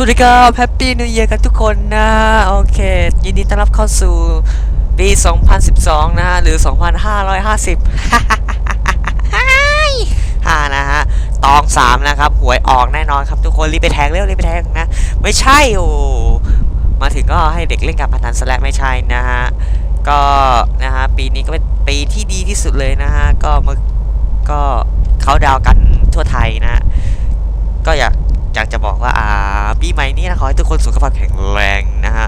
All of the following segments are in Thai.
สวัสดีครับแฮปปี้นิว e ย r กันทุกคนนะ โอเค ยินดีต้อนรับเข้าสู่ปี 2012 นะฮะ หรือ 2550ห้านะฮะ ตอง 3 นะครับ หวยออกแน่นอนครับทุกคน รีบไปแทงเร็ว รีบไปแทงนะ ไม่ใช่โอ้มาถึงก็ให้เด็กเล่นการพนันซะแล้วไม่ใช่นะฮะ ก็นะฮะ ปีนี้ก็เป็นปีที่ดีที่สุดเลยนะฮะ ก็มาก็เขาดาวน์กันทั่วไทยนะฮะก็อยากอยากจะบอกว่าอ่า ปีใหม่นี้นะขอให้ทุกคนสุขภาพแข็งแรงนะฮะ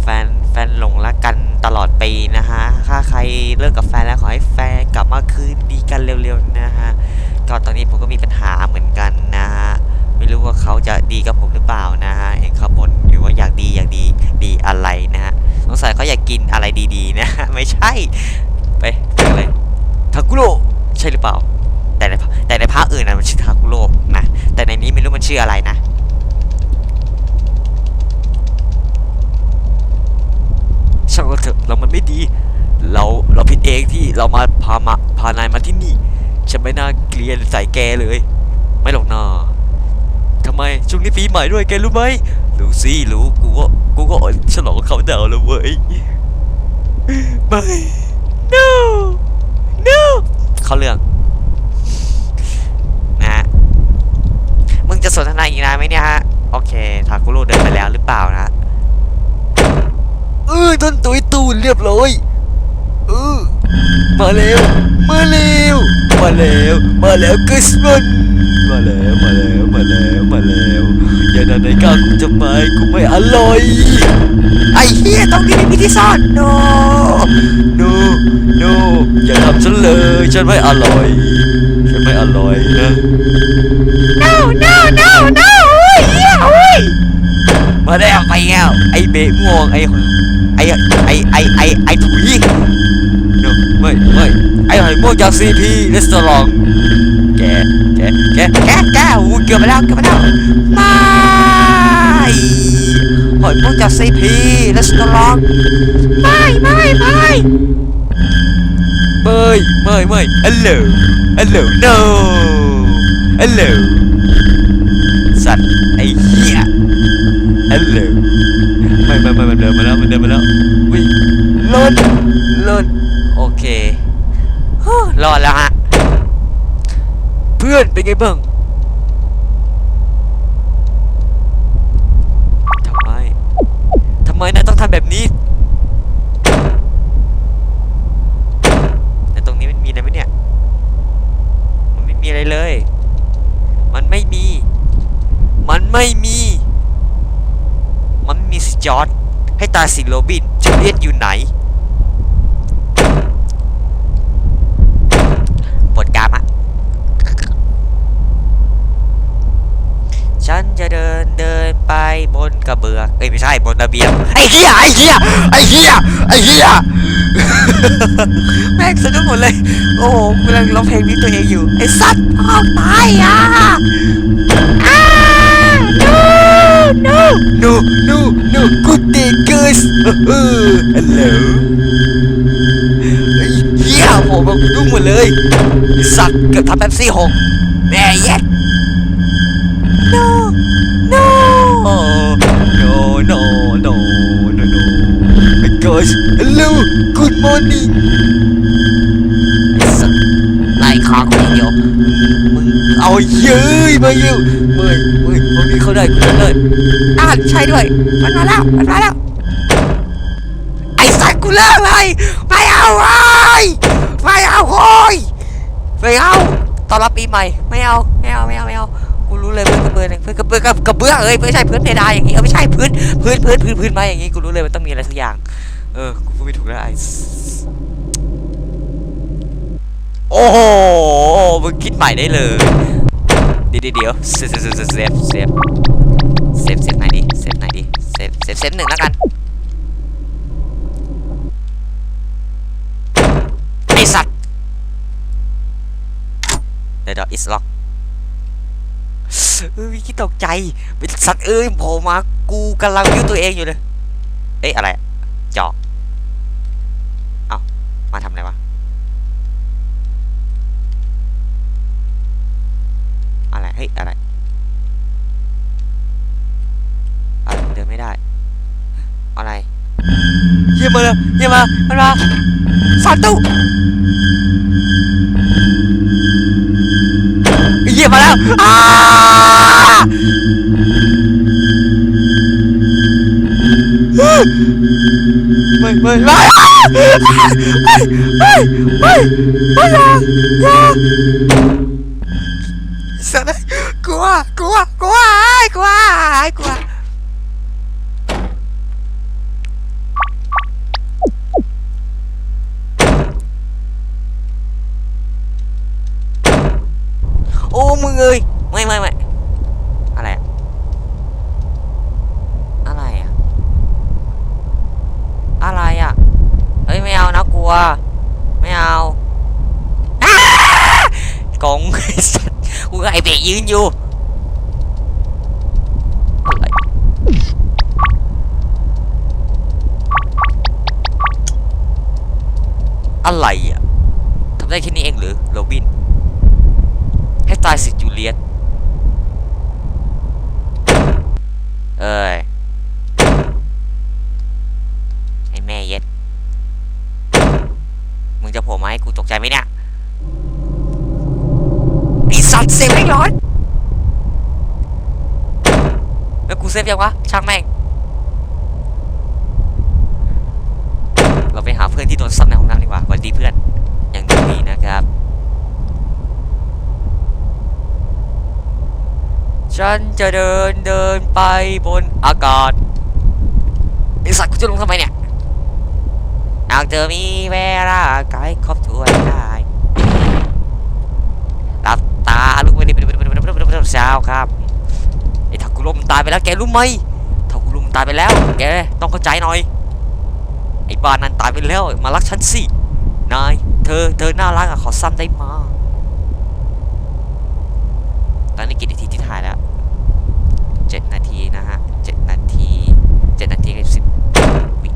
แฟนแฟนหลงรักกันตลอดปีนะฮะถ้าใครเลิกกับแฟนแล้วขอให้แฟนกลับมาคืนดีกันเร็วๆนะฮะก็ตอนนี้ผมก็มีปัญหาเหมือนกันนะฮะไม่รู้ว่าเขาจะดีกับผมหรือเปล่านะฮะเห็นเขาบ่นอยู่ว่าอยากดีอยากดีดีอะไรนะฮะสงสัยเขาอยากกินอะไรดีๆนะฮะไม่ใช่ไปไปกันเลยทากุโร่ใช่หรือเปล่า แต่ในแต่ในภาคอื่นนะมันชื่อทาคุโร่นะแต่ในนี้ไม่รู้มันชื่ออะไรนะ ช่างก็ เถอะเรามันไม่ดี เราเราผิดเองที่เรามาพามาพานายมาที่นี่ ฉันไม่น่าเกลียดใส่แกเลย ไม่หรอกนาทำไมช่วงนี้ปีใหม่ด้วยแกรู้ไหมรู้สิรู้กูก็กูก็อดฉลองเขาดาวแล้วเว้ยไม่ no no เขาเรื่องนะฮะมึงจะสนทนาอีกนานไหมเนี่ยฮะโอเคทาคุโร่เดินไปแล้วหรือเปล่านะ เออต้นตุยตูนเรียบร้อยเออมาแล้ว มาแล้วมาแล้วมาแล้วคริสต์มาสมาแล้วมาแล้วมาแล้วมาแล้วอย่าดันในกล้ากูจะไปกูไม่อร่อย ไอ้เหี้ยตรงนี้ไม่มีที่ซ่อน no no no อย่าทำฉันเลยฉันไม่อร่อยฉันไม่อร่อยนะ no no no no เหี้ยโอ้ยมาแล้วไปแล้วไอ้ เบะม่วงไอ้ไอ้ไอ้ไอ้ไอ้ไอ้ถุย no ไม่ไม่ไอ้หอยม่วงจากซีพีรีสอร์ทแกแกแกแกแกโอ้เกือบไปแล้วเกือบไปแล้วไม่หอยม่วงจากซีพีรีสอร์ทไม่ไม่ไม่ไม่ไม่ไม่ hello hello no hello สัตว์ไอ้เหี้ย hello ไม่ไม่ไม่มันเดินมาแล้วมันเดินมาแล้ววิ่งลดลดโอเคฮู้รอดแล้วฮะเพื่อนเป็นไงบ้างทำไมทำไมนายต้องทำแบบนี้ในตรงนี้มันมีอะไรไหมเนี่ย มันไม่มีอะไรเลย มันไม่มี มันไม่มี มันมีสิจอร์ดให้ตายสิ โรบินจูเลียตอยู่ไหนปวดกามอะฉันจะเดินเดินไปบนกระเบือเอ้ยไม่ใช่บนระเบียงไอ้เหี้ยไอ้เหี้ยไอ้เหี้ยไอ้เหี้ยแม่งสะดุ้งหมดเลย โอ้โหกำลังร้องเพลงนี้ตัวเองอยู่ไอ้สัตว์ออกตายอะ อ้า no no no no good day guys เออ hello ไอ้เหี้ยผมแบบดุ้งหมดเลยไอ้สัตว์เกือบทำแป๊บซี่หกแม่เย็ด no no no no no no no Hey guys hello good morning ไอ้สัตว์ ไล่ขากูองเดียวมึงเอาเย้ยมาเย้ยเว้ยเว้ยวันนี้เขาได้กูเลยอ่าใช่ด้วยมันมาแล้วมันมาแล้วไอ้สัตว์กูเลิกเลยไม่เอาเว้ไม่เอาโว้ยไม่เอาตอนรับปีใหม่ไม่เอาไม่เอาไม่เอาไม่เอากูรู้เลยเพื่อนกระเบื้องเพื่อนกระเบื้องกับกระเบื้องเอ้ยไม่ใช่พื้นเพดานอย่างงี้เออไม่ใช่พื้นพื้นพื้นพื้นพื้นไม้อย่างงี้กูรู้เลยมันต้องมีอะไรสักอย่าง เออกูพูดไม่ถูกแล้วไอ้ โอ้โหมึงคิดใหม่ได้เลยเดี๋ยวเดี๋ยวเซฟเซฟเซฟเซฟเซฟเซฟเซฟไหนดิเซฟไหนดิเซฟเซฟเซฟหนึ่งแล้วกันไอสัตว์เดี๋ยวเดี๋ยวอิสล็อกเออวิคิดตกใจเป็นสัตว์เอ้ยโผล่มากูกำลังยิ้วตัวเองอยู่เลยเอ้ยอะไรจอกเอ้ามาทำอะไรวะ อะไรเฮ้ยอะไรอะไรเดินไม่ได้ อะไรเยี่ยมาเลยเยี่ยมามันมาสามตู้เยี่ยมาแล้วอ้าไม่ไม่ไม่ไม่ไม่ไม่ไม่อย่อย่า กลัวกลัวกลัวกลัวกลัวโอ้มึงเอ้ยไม่ไม่ไม่อะไรอะอะไรอะอะไรอะเฮ้ยไม่เอานะกลัว ไม่เอาอ้ากงไอ้สัตว์กูกับไอ้เบะยืนอยู่อะไร อะไรอะทำได้แค่นี้เองหรือโรบิน ให้ตายสิจูเลียตเอ้ยไอ้แม่เย็ด มึงจะโผล่มาให้กูตกใจไหมเนี่ยไอสัตว์เซฟไม่ร้อนแล้วกูเซฟยังวะ ช่างแม่ง เราไปหาเพื่อนที่โดนซ้ำในห้องน้ำดีกว่าสวัสดีเพื่อน อย่างดีนะครับ ฉันจะเดินเดินไปบนอากาศไอสัตว์กูจะลงทำไมเนี่ยหากเธอมีเวลากายครอบถ้วนได้หลับตาลุกไปดิเช้าครับไอ้ถักกุลมตายไปแล้วแกรู้ไหมถักกุลมตายไปแล้วแกต้องเข้าใจหน่อยไอ้บ้านนั้นตายไปแล้วมารักฉันสินายเธอเธอน่ารักอะขอซ้ำได้มาตอนนี้กี่นาทีที่ถ่ายแล้วเจ็ดนาทีนะฮะเจ็ดนาทีเจ็ดนาทีกับสิบวิ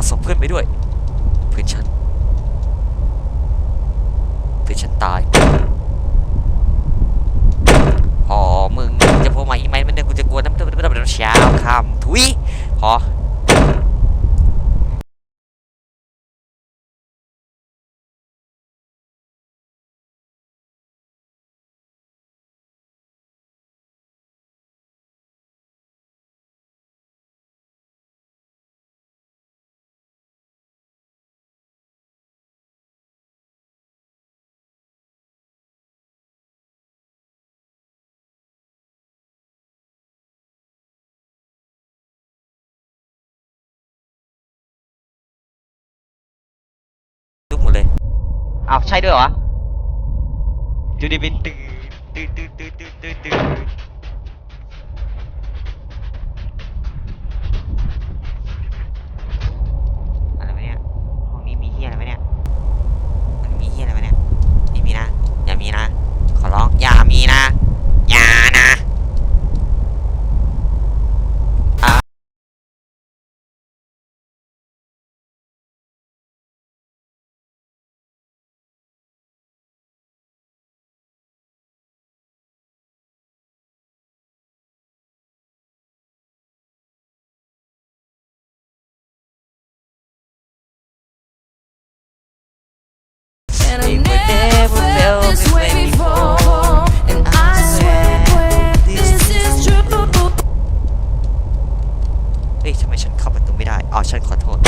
ฉันต้อาศพเพื่อนไปด้วย เพื่อนฉัน เพื่อนฉันตายพอมึงจะโผล่มาอีกไหมมันเดี๋ยวกูจะกลัวน้ำเต้าเช้าคำทุยพอ อ้าวใช่ด้วยเหรอจูดิบินตื่นตื่นตื่นตื่นตื่นตื่นตื่นอะไรวะเนี่ย ห้องนี้มีเฮียอะไรไหมเนี่ย มันมีเฮียอะไรไหมเนี่ยไม่มีนะ อย่ามีนะ ขอร้อง อย่ามีนะ อย่านะ And I never felt this way before. And I swear this is true. เฮ้ยทำไมฉันเข้าประตูไม่ได้อ๋อฉันขอโทษ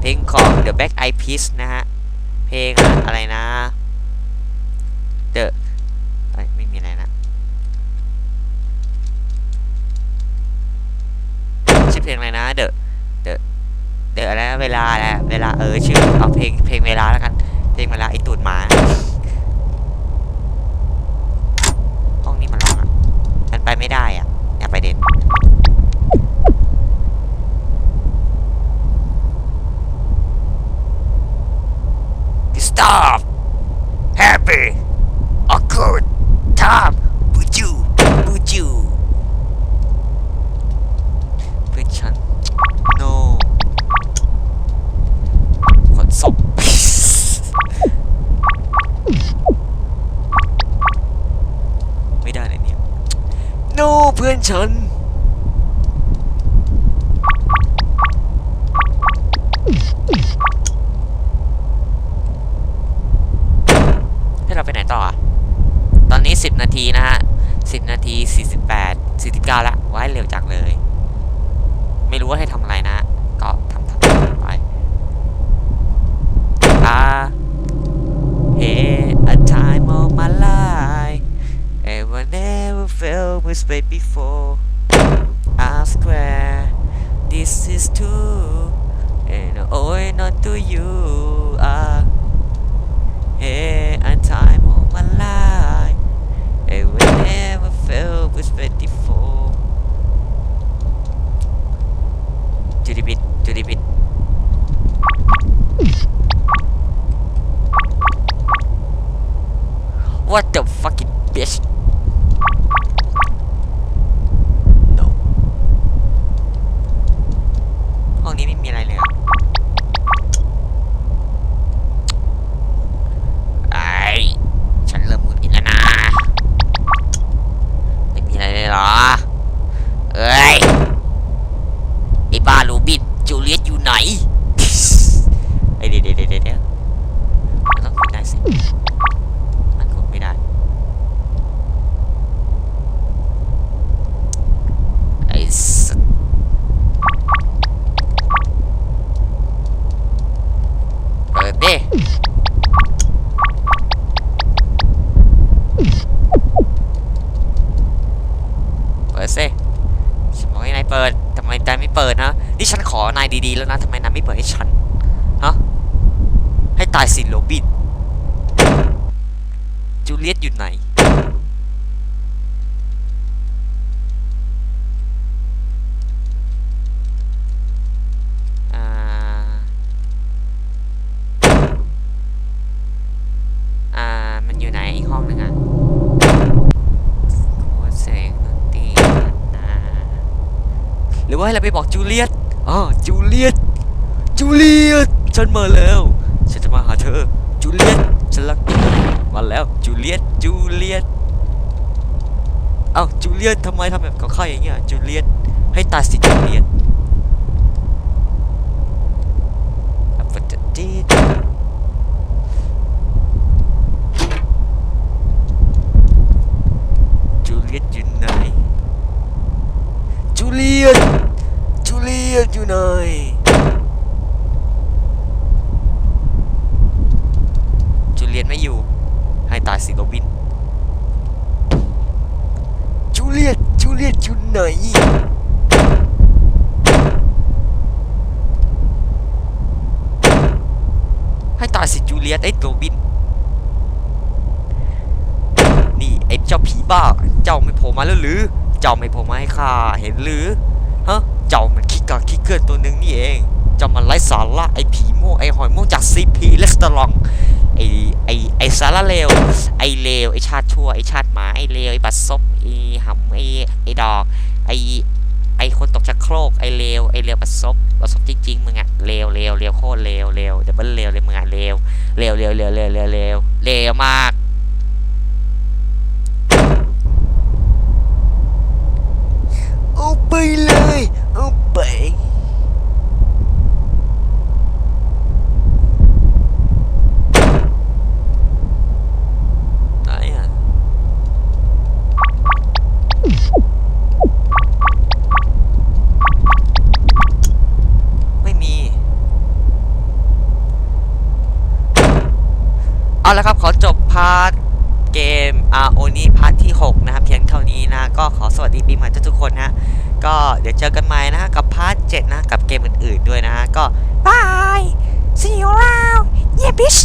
เพลงของ The Black Eyed Peas นะฮะ เพลงอะไรนะ The เอ้ยไม่มีอะไรนะชื่อเพลงอะไรนะ The The The อะไรนะเวลาแหละเวลาเออชื่อเอาเพลงเพลงเวลาแล้วกัน เพลงเวลาไอตูดหมา ห้องนี้มันร้องอะ ไม่ได้เลยเนี่ย no เพื่อนฉัน ให้เราไปไหนต่ออะตอนนี้ 10 นาทีนะฮะ 10 นาที 48 49ละว้ายเร็วจังเลย ไม่รู้ว่าให้ทำอะไรนะ ก็ทำทำไปอ่า Hey a time of my life Ever never felt this way before I swear this is true And I owe it not to you ah Hey What the fucking ดีๆแล้วนะทำไมนายไม่เปิดให้ฉันฮะให้ตายสิโรบินจูเลียตอยู่ไหนอ่าอ่ามันอยู่ไหนอีกห้องหนึ่งอะโคตรเสียงดนตรีนะหรือว่าให้เราไปบอกจูเลียต อ๋อจูเลียตจูเลียตฉันมาแล้ว ฉันจะมาหาเธอ จูเลียตฉันรักมาแล้ว จูเลียตจูเลียตเอ้าจูเลียตทำไมทำแบบกับข้าอย่างเงี้ย จูเลียตให้ตาสิจูเลียตอะปัจจจีดจูเลียตอยู่ไหน จูเลียต จูเลียตอยู่ไหน จูเลียตไม่อยู่ ให้ตายสิโรบิน จูเลียต จูเลียต อยู่ไหนให้ตายสิจูเลียตไอ้โรบิน นี่ไอ้เจ้าผีบ้า เจ้าไม่โผล่มาแล้วหรือ เจ้าไม่โผล่มาให้ข้าเห็นหรือ ฮะ เจ้ามันขี้กากขี้เกินตัวหนึ่งนี่เอง เจ้ามันไร้สาระไอ้ผีโม่ไอ้หอยโม่จากซีพีเลสเตอรอง ไอ้ไอ้ไอสารเลวไอ้เลวไอ้ชาติชั่วไอ้ชาติหมาไอเลวไอ้บัดซบไอ้หำไอ้ไอ้ดอกไอ้ไอ้คนตกชักโครกไอ้เลวไอ้เลวบัดซบบัดซบจริงๆมึงอะเลวเลวเลวโคตรเลวเลวเดี๋ยวมันเลวเลยมึงอะเลวเลวเลวเลวเลวเลวเลวเลวมากเอาไปเลย เอาไป ไหนอะ ไม่มี เอาละครับขอจบพาร์ทเกมอาโอนีพาร์ทที่ 6 นะครับ เพียงเท่านี้นะ ก็ขอสวัสดีปีใหม่ทุกคนนะก็เดี๋ยวเจอกันใหม่นะกับพาร์ท7นะ กับเกมอื่นๆด้วยนะฮะก็บาย see you around yeah bitch